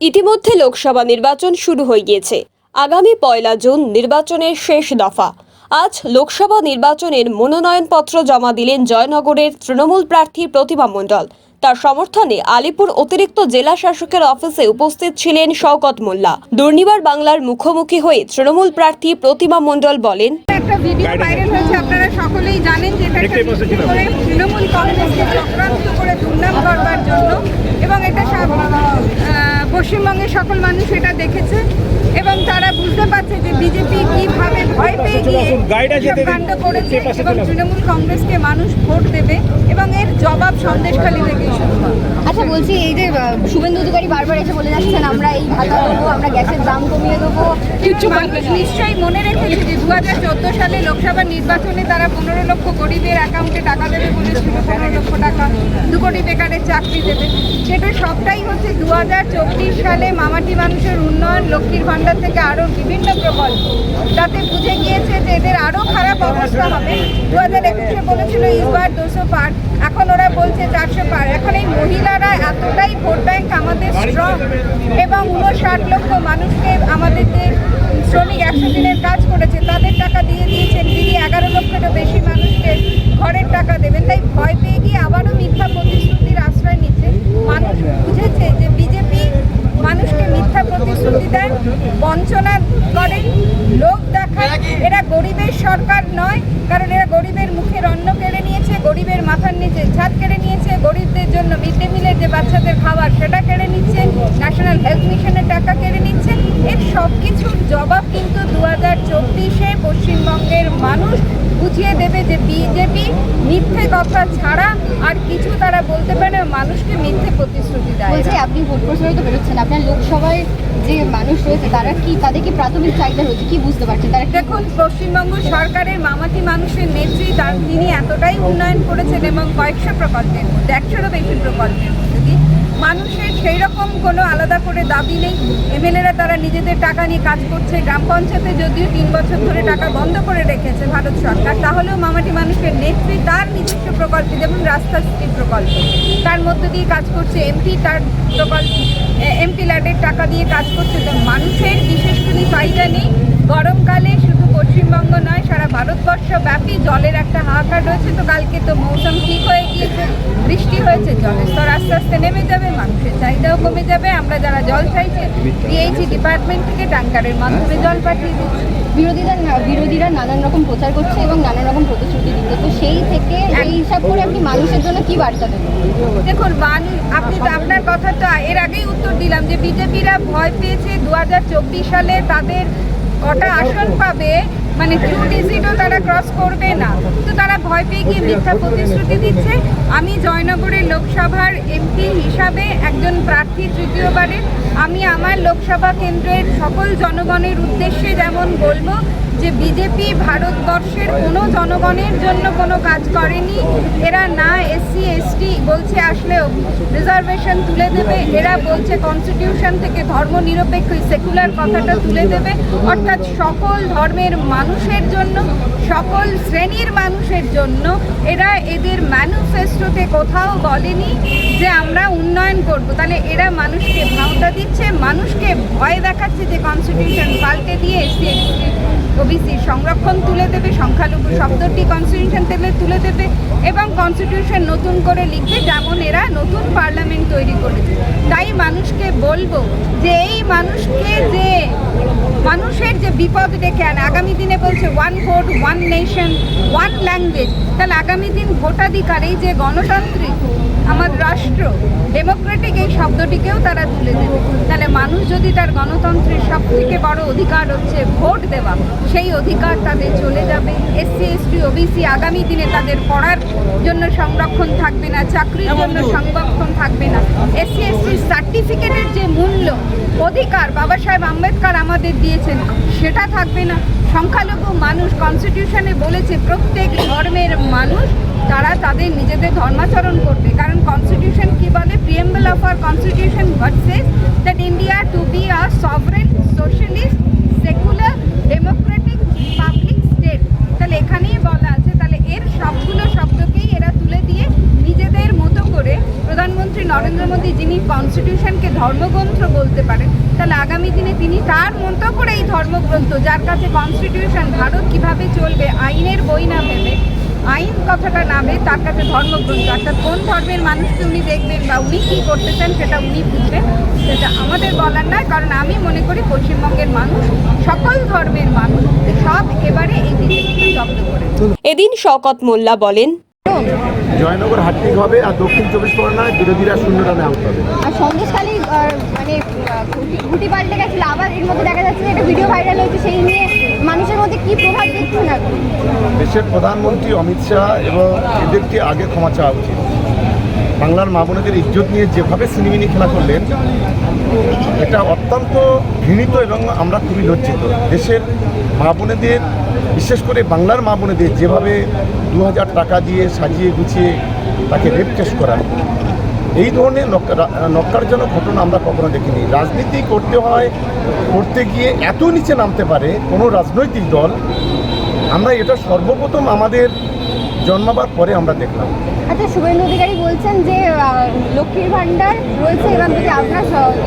ইতিমধ্যে লোকসভা নির্বাচন শুরু হয়ে গিয়েছে। আগামী পয়লা জুন নির্বাচনের শেষ দফা। আজ লোকসভা নির্বাচনের মনোনয়নপত্র জমা দিলেন জয়নগরের তৃণমূল প্রার্থী প্রতিমা মণ্ডল। তার সমর্থনে আলিপুর অতিরিক্ত জেলা শাসকের অফিসে উপস্থিত ছিলেন শওকত মোল্লা। দুর্নিবার বাংলার মুখোমুখি হয়ে তৃণমূল প্রার্থী প্রতিমা মণ্ডল বলেন একটা ভিডিও ভাইরাল হয়েছে আপনারা সকলেই জানেন যে এটা তৃণমূল কংগ্রেসকে চক্রান্ত করে দুর্নাম করবার জন্য এবং এটা পশ্চিমবঙ্গের সকল মানুষ এটা দেখেছে এবং তারা বুঝতে পারছে যে বিজেপি কীভাবে ভয় পেয়ে গিয়ে। কাণ্ড করেছে এবং তৃণমূল কংগ্রেসকে মানুষ ভোট দেবে এবং এর জবাব সন্দেশখালী থেকেই শুরু হবে আচ্ছা বলছি এই যে শুভেন্দু অধিকারী বারবার এসে বলে যাচ্ছেন আমরা এই ভাতা দেবো আমরা গ্যাসের দাম কমিয়ে দেবো। কিছু নিশ্চয়ই মনে রেখেছে যে দু হাজার চোদ্দ সালে লোকসভা নির্বাচনে তারা পনেরো লক্ষ গরিবের অ্যাকাউন্টে টাকা দেবে বলেছিল পনেরো লক্ষ টাকা দু কোটি বেকারের চাকরি দেবে। সেটা সবটাই হচ্ছে দু হাজার চব্বিশ সালে মামাটি মানুষের উন্নয়ন লক্ষ্মীর ভাণ্ডার থেকে আরও বিভিন্ন প্রকল্প। তাতে বুঝে গিয়েছে যে এদের আরও খারাপ অবস্থা হবে। দু হাজার একুশে বলেছিল ইসবার দুশো পার এখন ওরা বলছে চারশো পার এখন এই মহিলারা এতটাই ভোট ব্যাংক আমাদের স্ট্রং এবং উনষাট লক্ষ মানুষকে আমাদের যে শ্রমিক একশো দিনের কাজ করেছে, তাদের টাকা দিয়ে দিয়েছেন। তিনি এগারো লক্ষেরও বেশি মানুষকে ঘরের টাকা দেবেন। তাই ভয় পেয়ে গিয়ে আবারও মিথ্যা প্রতিশ্রুতির আশ্রয় নিচ্ছে মানুষ বুঝেছে যে বিজেপি মানুষকে মিথ্যা প্রতিশ্রুতি দেয় বঞ্চনা করে লোক দেখায় এরা গরিবের সরকার নয় কারণ এরা গরিবের মুখের অন্ন কেড়ে নিয়েছে গরিবের মাথার নিচে ছাদ কেড়ে নিয়েছে গরিবদের জন্য মিড ডে মিলের যে বাচ্চাদের খাবার সেটা কেড়ে নিচ্ছে ন্যাশনাল হেলথ মিশনের টাকা কেড়ে নিচ্ছে এর সব কিছুর জবাব কিন্তু দু হাজার চব্বিশে পশ্চিমবঙ্গের মানুষ বুঝিয়ে দেবে যে বিজেপি মিথ্যে কথা ছাড়া আর কিছু তারা বলতে পারে না, মানুষকে মিথ্যে প্রতিশ্রুতি দেয় বলছি আপনি ভোট প্রচারে তো বেরোচ্ছেন আপনার লোকসভায় যে মানুষ রয়েছে তারা কি তাদের কি প্রাথমিক চাহিদা রয়েছে কি বুঝতে পারছেন? তারা দেখুন পশ্চিমবঙ্গ সরকারের মামাটি মানুষের নেত্রী তার তিনি এতটাই উন্নয়ন করেছেন এবং কয়েকশো প্রকল্পের মধ্যে একশোরও বেশি প্রকল্পের মধ্যে মানুষের সেই রকম কোনো আলাদা করে দাবি নেই। এমএলএরা তারা নিজেদের টাকা নিয়ে কাজ করছে গ্রাম পঞ্চায়েতে, যদিও তিন বছর ধরে টাকা বন্ধ করে রেখেছে ভারত সরকার। তাহলেও মামাটি মানুষের নেত্রী তার নিজস্ব প্রকল্প, যেমন রাস্তা স্ট্রিট প্রকল্প। তার মধ্যে দিয়ে কাজ করছে এমপি, তার প্রকল্প এমপি ল্যাডের টাকা দিয়ে কাজ করছে। তো মানুষের বিশেষ কোনো চাহিদা নেই। গরমকালে শুধু পশ্চিমবঙ্গ নয় সারা ভারতবর্ষ ব্যাপী জলের একটা হাহাকার রয়েছে। তো কালকে তো মৌসুম ঠিক হয়ে গিয়েছে বৃষ্টি হয়েছে জলের স্তর আস্তে আস্তে নেমে যাবে মানুষের চাহিদাও কমে যাবে। আমরা যারা জল চাইছে ডিএইচি ডিপার্টমেন্ট থেকে ট্যাঙ্কারের মাধ্যমে জল পাঠিয়ে দিচ্ছি। বিরোধীরা বিরোধীরা নানান রকম প্রচার করছে এবং নানান রকম প্রতিশ্রুতি দিচ্ছে। তো সেই থেকে এই হিসাব করে আপনি মানুষের জন্য কি বার্তা দেবেন? দেখুন মানুষ আপনি তো আপনার কথা তো এর আগেই উত্তর দিলাম যে বিজেপিরা ভয় পেয়েছে। দু হাজার চব্বিশ সালে তাদের কটা আসন পাবে মানে টু ডিজিটও তারা ক্রস করবে না। তো তারা ভয় পেয়ে গিয়ে মিথ্যা প্রতিশ্রুতি দিচ্ছে। আমি জয়নগরের লোকসভার এমপি হিসাবে একজন প্রার্থী তৃতীয়বারের। আমি আমার লোকসভা কেন্দ্রের সকল জনগণের উদ্দেশ্যে যেমন বলব যে বিজেপি ভারতবর্ষের কোনো জনগণের জন্য কোনো কাজ করেনি, এরা না এসসি এসটি বলছে আসলেও রিজার্ভেশন তুলে দেবে, এরা বলছে কনস্টিটিউশন থেকে ধর্ম নিরপেক্ষ সেকুলার কথাটা তুলে দেবে। অর্থাৎ সকল ধর্মের মানুষের জন্য, সকল শ্রেণির মানুষের জন্য এরা এদের ম্যানিফেস্টোতে কোথাও বলেনি যে আমরা উন্নয়ন করব। তাহলে এরা মানুষকে ভাওতা দিচ্ছে, মানুষকে ভয় দেখাচ্ছে যে কনস্টিটিউশন পাল্টে দিয়ে এসসি এসটি ওবিসির সংরক্ষণ তুলে দেবে, সংখ্যালঘু শব্দটি কনস্টিটিউশন তেলে তুলে দেবে এবং কনস্টিটিউশন নতুন করে লিখবে যেমন এরা নতুন পার্লামেন্ট তৈরি করেছে। তাই মানুষকে বলব যে এই মানুষকে যে মানুষের যে বিপদ ডেকে আনে, আগামী দিনে বলছে one vote one nation one language তাহলে আগামী দিন ভোটাধিকার এই যে গণতান্ত্রিক আমার রাষ্ট্র ডেমোক্রেটিক এই শব্দটিকেও তারা তুলে দেবে। তাহলে মানুষ যদি তার গণতন্ত্রের সব থেকে বড় অধিকার হচ্ছে ভোট দেওয়া সেই অধিকার তাদের চলে যাবে। এসসি এসটি ওবিসি আগামী দিনে তাদের পড়ার জন্য সংরক্ষণ থাকবে না চাকরির জন্য সংরক্ষণ থাকবে না। এসসি এসটি সার্টিফিকেটের যে মূল্য অধিকার বাবা সাহেব আম্বেদকর আমাদের দিয়েছেন সেটা থাকবে না। সংখ্যালঘু মানুষ কনস্টিটিউশনে বলেছে, প্রত্যেক ধর্মের মানুষ তারা তাদের নিজেদের ধর্মাচরণ করবে। কারণ কনস্টিটিউশন কি বলে? Preamble of our constitution says that India to be a sovereign socialist secular democratic public state তাহলে এখানেই বলা আছে, তাহলে এর সবগুলো শব্দকেই এরা তুলে দিয়ে নিজেদের মতো করে প্রধানমন্ত্রী নরেন্দ্র মোদী যিনি কনস্টিটিউশনকে ধর্মগ্রন্থ বলতে পারেন তাহলে আগামী দিনে তিনি তার মতো করে এই ধর্মগ্রন্থ, যার কাছে কনস্টিটিউশন ভারত কীভাবে চলবে, আইনের বই না ভেবে আইন কথাটা নামে তার কাছে ধর্মগ্রন্থ। অর্থাৎ কোন ধর্মের মানুষকে উনি দেখবেন বা উনি কী করতে চান সেটা উনি বুঝবেন সেটা আমাদের বলার নয়, কারণ আমি মনে করি পশ্চিমবঙ্গের মানুষ সকল ধর্মের মানুষ, সব এবারে এই বিজেপিকে জব্দ করে। এদিন শওকত মোল্লা বলেন জয়নগর হাট্টিক হবে আর দক্ষিণ চব্বিশ পরগনায় বিরোধীরা শূন্য রানে আউট হবে। আর সন্দেশখালী মানে ঘুটি- ঘুটি পাল্টে গেছিল আবার এর মধ্যে দেখা যাচ্ছে যে একটা ভিডিও ভাইরাল হয়েছে সেই নিয়ে মানুষের মধ্যে কি প্রভাব দেখছেন আপনি দেশের প্রধানমন্ত্রী অমিত শাহ এবং এদেরকে আগে ক্ষমা চাওয়া উচিত। বাংলার মা বোনেদের ইজ্জত নিয়ে যেভাবে সিনেমিনি খেলা করলেন এটা অত্যন্ত ঘৃণিত এবং আমরা খুবই লজ্জিত। দেশের মা বোনেদের বিশেষ করে বাংলার মা বোনেদের যেভাবে দু হাজার টাকা দিয়ে সাজিয়ে গুছিয়ে তাকে রেপ কেস করা, এই ধরনের নক্কারজনক ঘটনা আমরা কখনো দেখিনি। রাজনীতি করতে হয়, করতে গিয়ে এত নিচে নামতে পারে, কোনো রাজনৈতিক দল, আমরা এটা সর্বপ্রথম আমাদের জন্মাবার পরে আমরা দেখলাম। আচ্ছা শুভেন্দু অধিকারী বলছেন যে লক্ষ্মীর ভাণ্ডার রয়েছে, এবার যদি আমরা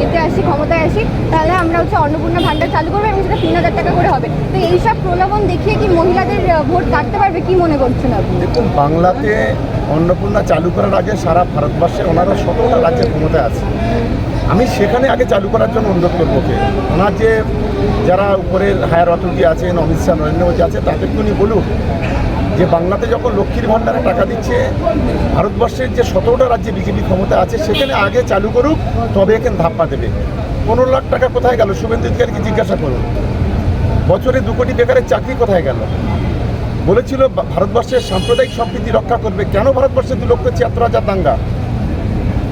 এতে আসি, ক্ষমতায় আসি, তাহলে আমরা হচ্ছে অন্নপূর্ণা ভাণ্ডার চালু করব এবং সেটা তিন হাজার টাকা করে হবে। তো এইসব প্রলোভন দেখিয়ে কি মহিলাদের ভোট কাটতে পারবে? কি মনে করছেন আপনি? দেখুন, বাংলাতে অন্নপূর্ণা চালু করার আগে সারা ভারতবর্ষে ওনারা সতেরোটা রাজ্যের ক্ষমতায় আছে। আমি সেখানে আগে চালু করার জন্য অনুরোধ করব ওনার যে, যারা উপরের হায়ার অথরিটি আছেন, অমিত শাহ নরেন্দ্র মোদী আছে, তাদেরকে উনি বলুন যে বাংলাতে যখন লক্ষ্মীর ভাণ্ডারে টাকা দিচ্ছে, ভারতবর্ষের যে সতেরোটা রাজ্যে বিজেপি ক্ষমতা আছে, সেখানে আগে চালু করুক, তবে এখানে ধাপ্পা দেবে। পনেরো লাখ টাকা কোথায় গেল? শুভেন্দু অধিকারীকে জিজ্ঞাসা করুন। বছরে দু কোটি বেকারের চাকরি কোথায় গেল? বলেছিল ভারতবর্ষের সাম্প্রদায়িক সম্প্রীতি রক্ষা করবে। কেন ভারতবর্ষে দু লক্ষ ছিয়াত্তর হাজার দাঙ্গা?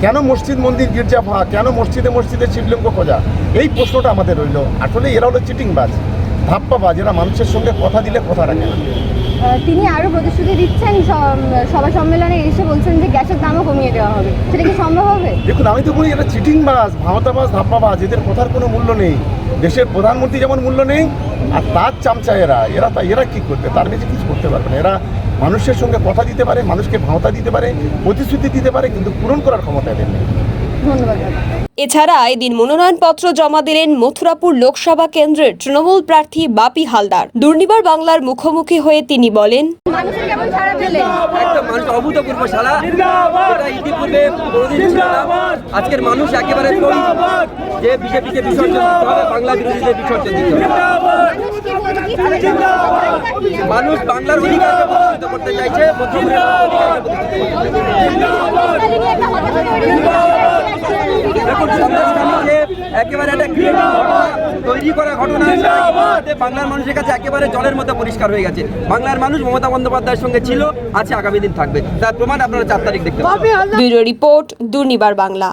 কেন মসজিদ মন্দির গির্জা ভাঙা কেন মসজিদে মসজিদে শিবলিঙ্গ খোঁজা? এই প্রশ্নটা আমাদের রইল। আসলে এরা হলো চিটিংবাজ। ধাপ্পাবাজ এরা মানুষের সঙ্গে কথা দিলে কথা রাখে না। তিনি আরও প্রতিশ্রুতি দিচ্ছেন সভা সম্মেলনে এসে বলছেন যে গ্যাসের দামও কমিয়ে দেওয়া হবে। সেটা কি সম্ভব হবে? দেখুন আমি তো বলি এরা চিটিংবাজ ভাওতাবাজ ধাপ্পাবাজ এদের কথার কোনো মূল্য নেই। দেশের প্রধানমন্ত্রী যেমন মূল্য নেই আর তার চামচা এরা। এরা তা এরা কি করবে? তার বেশি কিছু করতে পারবে না। এরা মানুষের সঙ্গে কথা দিতে পারে মানুষকে ভাওতা দিতে পারে প্রতিশ্রুতি দিতে পারে কিন্তু পূরণ করার ক্ষমতা এদের নেই। ধন্যবাদ এছাড়া এদিন মনোনয়নপত্র জমা দিলেন মথুরাপুর লোকসভা কেন্দ্রের তৃণমূল প্রার্থী বাপি হালদার। দুর্নিবার বাংলার মুখোমুখি হয়ে তিনি বলেন মানুষের কেমন সারা পেলেন? একদম মানুষ অভূতপূর্ব ইতিপূর্বে কোনোদিন ছিল না। আজকের মানুষ একেবারে তৈরি যে বিজেপিকে বিসর্জন দিতে হবে বাংলা বিরোধীদের বিসর্জন দিতে হবে। মানুষ বাংলার অধিকারকে প্রতিষ্ঠিত করতে চাইছে। দেখুন একেবারে একটা ক্রিয়েটিভ ঘটনা তৈরি করা ঘটনা বাংলার মানুষের কাছে একেবারে জলের মতো পরিষ্কার হয়ে গেছে। বাংলার মানুষ মমতা বন্দ্যোপাধ্যায়ের সঙ্গে ছিল আছে আগামী দিন থাকবে। তার প্রমাণ আপনারা চার তারিখ দেখতে পাবেন। Bureau report Durnibar Bangla.